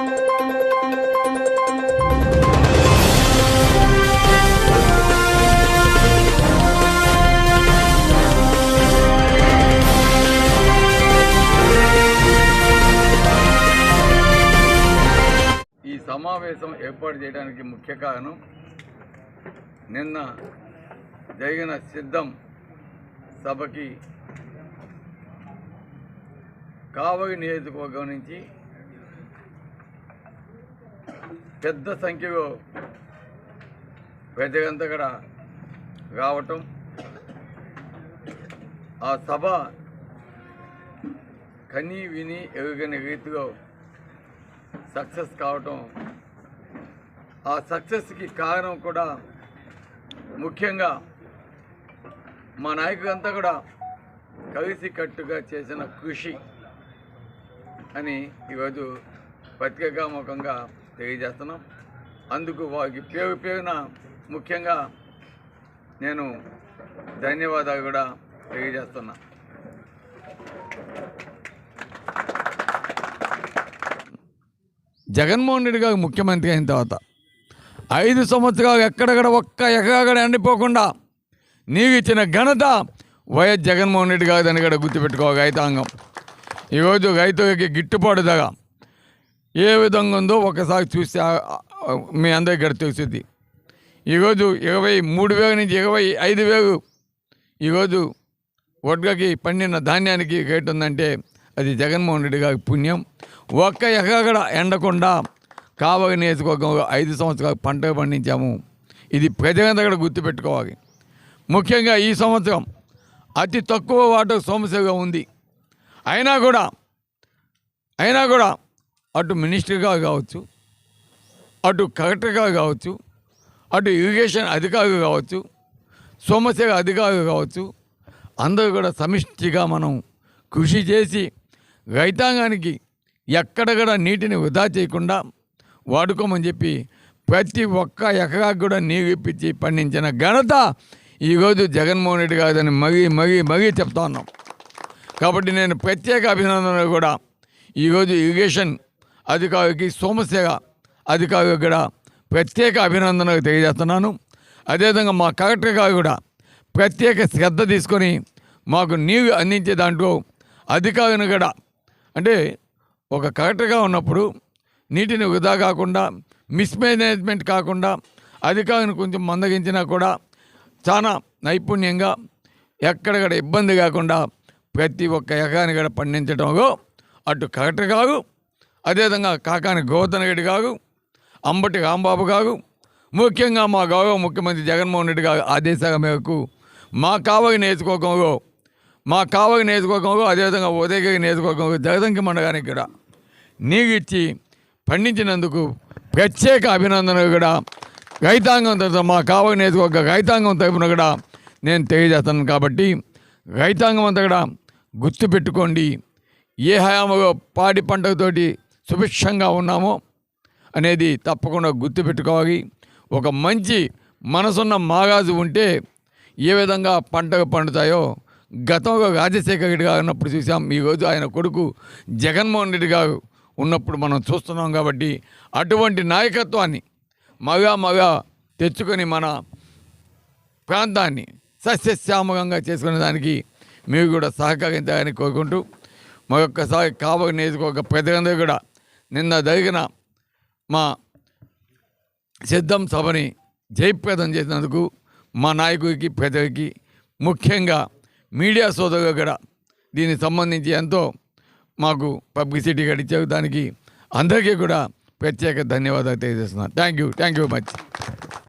ఈ సమావేశం ఏర్పాటు చేయడానికి ముఖ్య కారణం నిన్న జరిగిన సిద్ధం సభకి కావలి నియోజకవర్గం నుంచి పెద్ద సంఖ్యలో ప్రజలంతా కూడా రావటం ఆ సభ కని విని ఎరుగని రీతిలో సక్సెస్ కావటం ఆ సక్సెస్కి కారణం కూడా ముఖ్యంగా మా నాయకులంతా కూడా కలిసి కట్టుగా చేసిన కృషి అని ఈరోజు పత్రికాముఖంగా తెలియజేస్తున్నాం. అందుకు వారికి పేరు పేరున ముఖ్యంగా నేను ధన్యవాదాలు కూడా తెలియజేస్తున్నా. జగన్మోహన్ రెడ్డి గారు ముఖ్యమంత్రి అయిన తర్వాత ఐదు సంవత్సరాలు ఎక్కడెక్కడ ఒక్క ఎక్కడ ఎండిపోకుండా నీకు ఇచ్చిన ఘనత వైఎస్ జగన్మోహన్ రెడ్డి గారు దాన్ని కూడా గుర్తుపెట్టుకోవాలి రైతాంగం. ఈరోజు రైతులకి గిట్టుబాటు ధర ఏ విధంగా ఉందో ఒకసారి చూస్తే మీ అందరికీ తెలుస్తుంది. ఈరోజు ఇరవై మూడు వేల నుంచి ఇరవై ఐదు వేలు ఈరోజు వడ్లకి పండిన ధాన్యానికి రేటు ఉందంటే అది జగన్మోహన్ రెడ్డి గారి పుణ్యం. ఒక్క ఎకరగడ ఎండకుండా కావలి నియోజకవర్గంలో ఐదు సంవత్సరాలు పంట పండించాము. ఇది ప్రజలంతా కూడా గుర్తుపెట్టుకోవాలి. ముఖ్యంగా ఈ సంవత్సరం అతి తక్కువ వాటర్ సమస్యగా ఉంది. అయినా కూడా అయినా కూడా అటు మినిస్టర్గా కావచ్చు అటు కలెక్టర్గా కావచ్చు అటు ఇరిగేషన్ అధికారులు కావచ్చు సోమశేఖర అధికారులు కావచ్చు అందరూ కూడా సమిష్టిగా మనం కృషి చేసి రైతాంగానికి ఎక్కడ కూడా నీటిని వృధా చేయకుండా వాడుకోమని చెప్పి ప్రతి ఒక్క ఎకరాకు కూడా నీరు ఇప్పించి పండించిన ఘనత ఈరోజు జగన్మోహన్ రెడ్డి గారిని మరీ మరీ మరీ చెప్తా ఉన్నాం. కాబట్టి నేను ప్రత్యేక అభినందనలు కూడా ఈరోజు ఇరిగేషన్ అధికారికి సోమశేఖ అధికారికి కూడా ప్రత్యేక అభినందనలు తెలియజేస్తున్నాను. అదేవిధంగా మా కలెక్టర్ గారు కూడా ప్రత్యేక శ్రద్ధ తీసుకొని మాకు నీరు అందించే దాంట్లో అధికారిని కూడా అంటే ఒక కలెక్టర్గా ఉన్నప్పుడు నీటిని వృధా కాకుండా మిస్మేనేజ్మెంట్ కాకుండా అధికారిని కొంచెం మందగించినా కూడా చాలా నైపుణ్యంగా ఎక్కడక్కడ ఇబ్బంది కాకుండా ప్రతి ఒక్క ఎకరాన్ని కూడా పండించడంలో అటు కలెక్టర్ గారు అదేవిధంగా కాకాని గోవర్ధన్ రెడ్డి అంబటి రాంబాబు గారు ముఖ్యంగా మా గౌరవ ముఖ్యమంత్రి జగన్మోహన్ రెడ్డి గారు ఆదేశాల మేరకు మా కావలి నియోజకవర్గంలో మా కావలి నియోజకవర్గంలో అదేవిధంగా ఉదయగిరి నియోజకవర్గంలో జగదంకి మండగానికి కూడా నీరు ఇచ్చి పండించినందుకు ప్రత్యేక అభినందనలు కూడా రైతాంగం తరఫున మా కావలి నియోజకవర్గ రైతాంగం తరఫున కూడా నేను తెలియజేస్తాను కాబట్టి రైతాంగం అంతా కూడా గుర్తుపెట్టుకోండి. ఏ హయాములో పాడి పంటతోటి సుభిక్షంగా ఉన్నామో అనేది తప్పకుండా గుర్తుపెట్టుకోవాలి. ఒక మంచి మనసున్న మాగాజు ఉంటే ఏ విధంగా పంటలు పండుతాయో గతంలో రాజశేఖర రెడ్డి గారు ఉన్నప్పుడు చూసాం ఈరోజు ఆయన కొడుకు జగన్మోహన్ రెడ్డి గారు ఉన్నప్పుడు మనం చూస్తున్నాం కాబట్టి అటువంటి నాయకత్వాన్ని మగా మగా తెచ్చుకొని మన ప్రాంతాన్ని సస్యశ్యామకంగా చేసుకునే దానికి మీరు కూడా సహకరించాలని కోరుకుంటూ మరొక్కసారి కావలి నియోజకవర్గ ప్రజలందరూ కూడా నిన్న జరిగిన మా సిద్ధం సభని జయప్రదం చేసినందుకు మా నాయకుడికి ప్రజలకి ముఖ్యంగా మీడియా సోదరులు కూడా దీనికి సంబంధించి ఎంతో మాకు పబ్లిసిటీ గడిచారు దానికి అందరికీ కూడా ప్రత్యేక ధన్యవాదాలు తెలియజేస్తున్నాను. Thank you thank you much